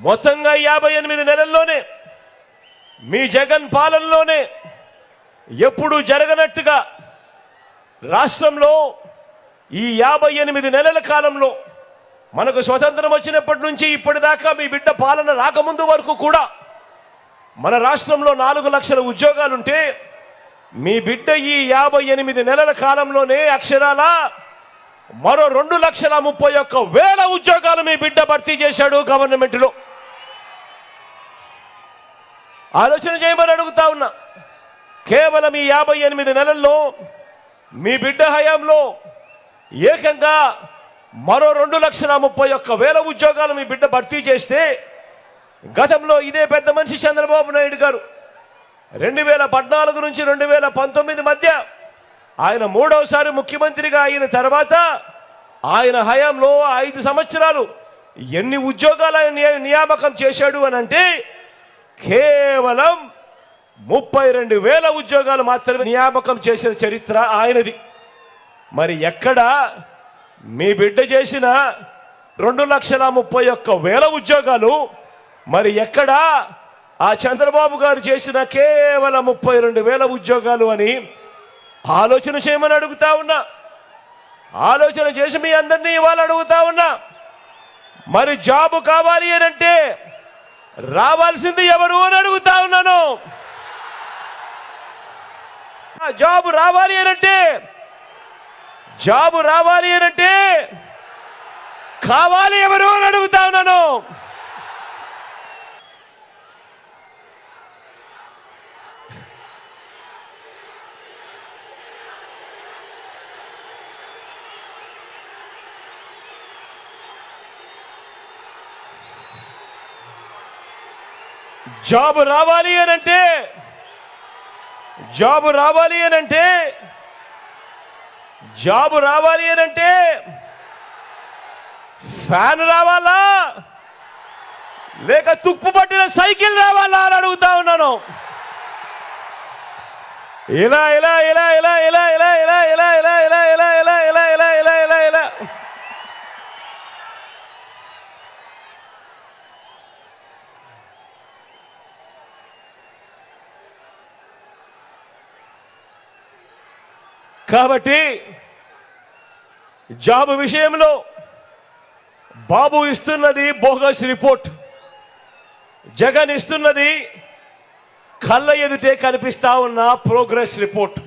మొత్తంగా యాభై ఎనిమిది నెలల్లోనే మీ జగన్ పాలనలోనే ఎప్పుడు జరగనట్టుగా రాష్ట్రంలో ఈ యాభై ఎనిమిది నెలల కాలంలో మనకు స్వతంత్రం వచ్చినప్పటి నుంచి ఇప్పటిదాకా మీ బిడ్డ పాలన రాకముందు వరకు కూడా మన రాష్ట్రంలో నాలుగు లక్షల ఉద్యోగాలుంటే మీ బిడ్డ ఈ యాభై ఎనిమిది నెలల కాలంలోనే అక్షరాల మరో రెండు లక్షల ముప్పై ఒక్క వేల ఉద్యోగాలు మీ బిడ్డ భర్తీ చేశాడు గవర్నమెంట్లో. ఆలోచన చేయమని అడుగుతా ఉన్నా. కేవలం ఈ యాభై ఎనిమిది నెలల్లో మీ బిడ్డ హయాంలో ఏకంగా మరో రెండు లక్షల ముప్పై ఒక్క వేల ఉద్యోగాలు మీ బిడ్డ భర్తీ చేస్తే గతంలో ఇదే పెద్ద మనిషి చంద్రబాబు నాయుడు గారు రెండు వేల పద్నాలుగు నుంచి రెండు వేల పంతొమ్మిది మధ్య ఆయన మూడవసారి ముఖ్యమంత్రిగా అయిన తర్వాత ఆయన హయాంలో ఐదు సంవత్సరాలు ఎన్ని ఉద్యోగాలు ఆయన నియామకం చేశాడు అని అంటే కేవలం ముప్పై రెండు వేల ఉద్యోగాలు మాత్రమే నియామకం చేసిన చరిత్ర ఆయనది. మరి ఎక్కడ మీ బిడ్డ చేసిన రెండు లక్షల ముప్పై ఒక్క వేల ఉద్యోగాలు మరి ఎక్కడ ఆ చంద్రబాబు గారు చేసిన కేవలం ముప్పై రెండు వేల ఉద్యోగాలు అని ఆలోచన చేయమని అడుగుతా ఉన్నా. ఆలోచన చేసి మీ అందరినీ ఇవాళ అడుగుతా ఉన్నా. మరి జాబు కావాలి అని అంటే రావాల్సింది ఎవరు అని అడుగుతా ఉన్నాను. జాబు రావాలి అని అంటే జాబు రావాలి అని అంటే కావాలి ఎవరు అని అడుగుతా ఉన్నాను. జాబ్ రావాలి అని అంటే జాబ్ రావాలి అని అంటే జాబ్ రావాలి అని అంటే ఫ్యాన్ రావాలా లేక తుప్పు పట్టిన సైకిల్ రావాలా అని అడుగుతా ఉన్నాను ఇలా ఇలా ఇలా ఇలా ఇలా ఇలా ఇలా ఇలా ఇలా ఇలా ఇలా ఇలా ఇలా ఇలా ఇలా ఇలా ఇలా కాబట్టి జాబ్ విషయంలో బాబు ఇస్తున్నది బోగస్ రిపోర్ట్. జగన్ ఇస్తున్నది కళ్ళ ఎదుటే కనిపిస్తా ఉన్న ప్రోగ్రెస్ రిపోర్ట్.